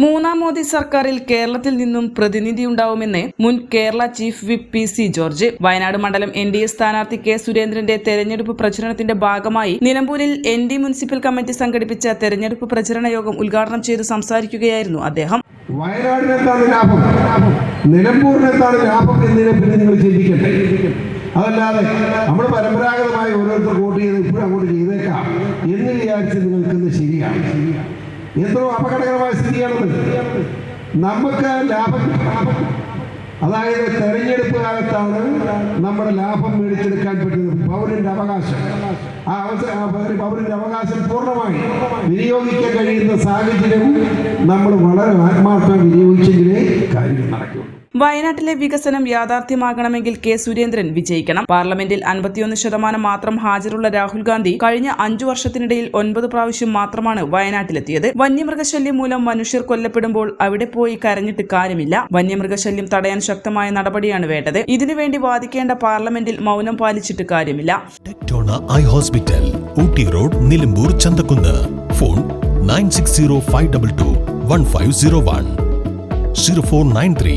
മൂന്നാം മോദി സർക്കാരിൽ കേരളത്തിൽ നിന്നും പ്രതിനിധി ഉണ്ടാവുമെന്ന് മുൻ Kerala chief whip P C George Wayanad മണ്ഡലം എൻ ഡി എ സ്ഥാനാർത്ഥി കെ സുരേന്ദ്രന്റെ തെരഞ്ഞെടുപ്പ് പ്രചരണത്തിന്റെ ഭാഗമായി നിലമ്പൂരിൽ എൻ ഡി മുനിസിപ്പൽ കമ്മിറ്റി സംഘടിപ്പിച്ച തെരഞ്ഞെടുപ്പ് പ്രചരണ യോഗം ഉദ്ഘാടനം ചെയ്ത് സംസാരിക്കുകയായിരുന്നു അദ്ദേഹം. എന്നതിനെ നിങ്ങൾ അതല്ലാതെ നമ്മൾ പരമ്പരാഗതമായി ഓരോരുത്തർ വോട്ട് ചെയ്ത് ഇപ്പോഴും അങ്ങോട്ട് ചെയ്തേക്കാം എന്ന് വിചാരിച്ച് എത്രയോ അപകടകരമായ സ്ഥിതിയാണത്. നമുക്ക് ലാഭം അതായത് തെരഞ്ഞെടുപ്പ് കാലത്താണ് നമ്മുടെ ലാഭം മേടിച്ചെടുക്കാൻ പറ്റുന്നത്. പൗരന്റെ അവകാശം. ആ അവസരം പൗരന്റെ അവകാശം പൂർണമായി വിനിയോഗിക്കാൻ കഴിയുന്ന സാഹചര്യം നമ്മൾ വളരെ ആത്മാർത്ഥം വിനിയോഗിച്ചെങ്കിലേ കാര്യങ്ങൾ നടക്കൂ വയനാട്ടിലെ വികസനം യാഥാർത്ഥ്യമാകണമെങ്കിൽ കെ സുരേന്ദ്രൻ വിജയിക്കണം. പാർലമെന്റിൽ അൻപത്തിയൊന്ന് ശതമാനം മാത്രം ഹാജരുള്ള രാഹുൽ ഗാന്ധി കഴിഞ്ഞ അഞ്ചു വർഷത്തിനിടയിൽ ഒൻപത് പ്രാവശ്യം മാത്രമാണ് വയനാട്ടിലെത്തിയത്. വന്യമൃഗശല്യം മൂലം മനുഷ്യർ കൊല്ലപ്പെടുമ്പോൾ അവിടെ പോയി കരഞ്ഞിട്ട് കാര്യമില്ല. വന്യമൃഗശല്യം തടയാൻ ശക്തമായ നടപടിയാണ് വേണ്ടത്. ഇതിനുവേണ്ടി വാദിക്കേണ്ട പാർലമെന്റിൽ മൗനം പാലിച്ചിട്ട് കാര്യമില്ല. I hospital Ooty road Nilambur Chanthakunnu. Phone nine six zero five double two one five zero one. Zero four nine three.